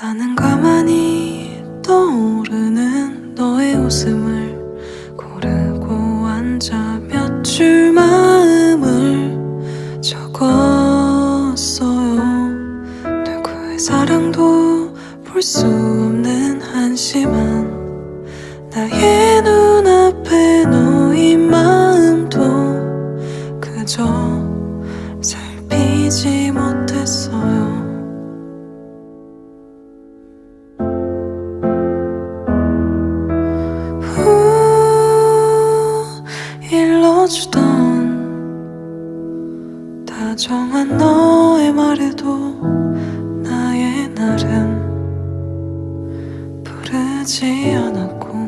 나는 가만히 떠오르는 너의 웃음을 고르고 앉아 몇 줄 마음을 적었어요. 누구의 사랑도 볼 수 없는 한심한 나의 눈앞에 놓인 마음도 그저 살피지 못했어요 다정한 너의 말에도 나의 날은 부르지 않았고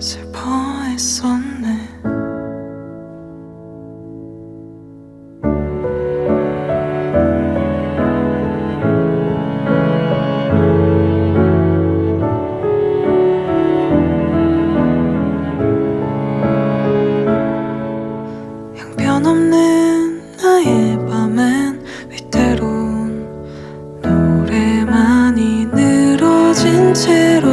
슬퍼했었 늘어진 채로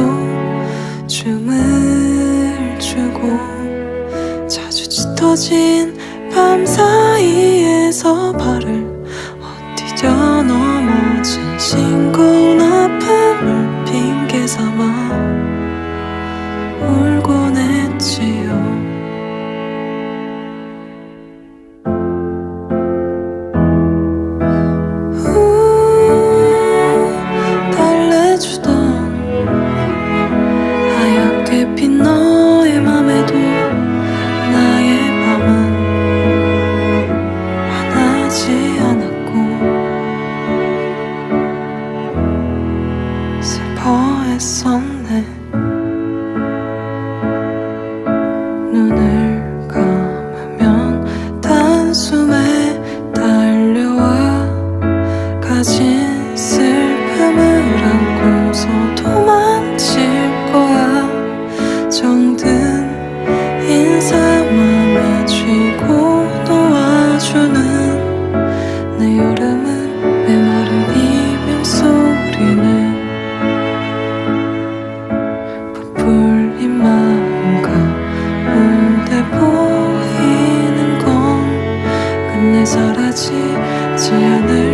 춤을 추고 자주 짙어진 밤 사이에서 발을 헛디뎌 넘어진 싱 사라지지 않을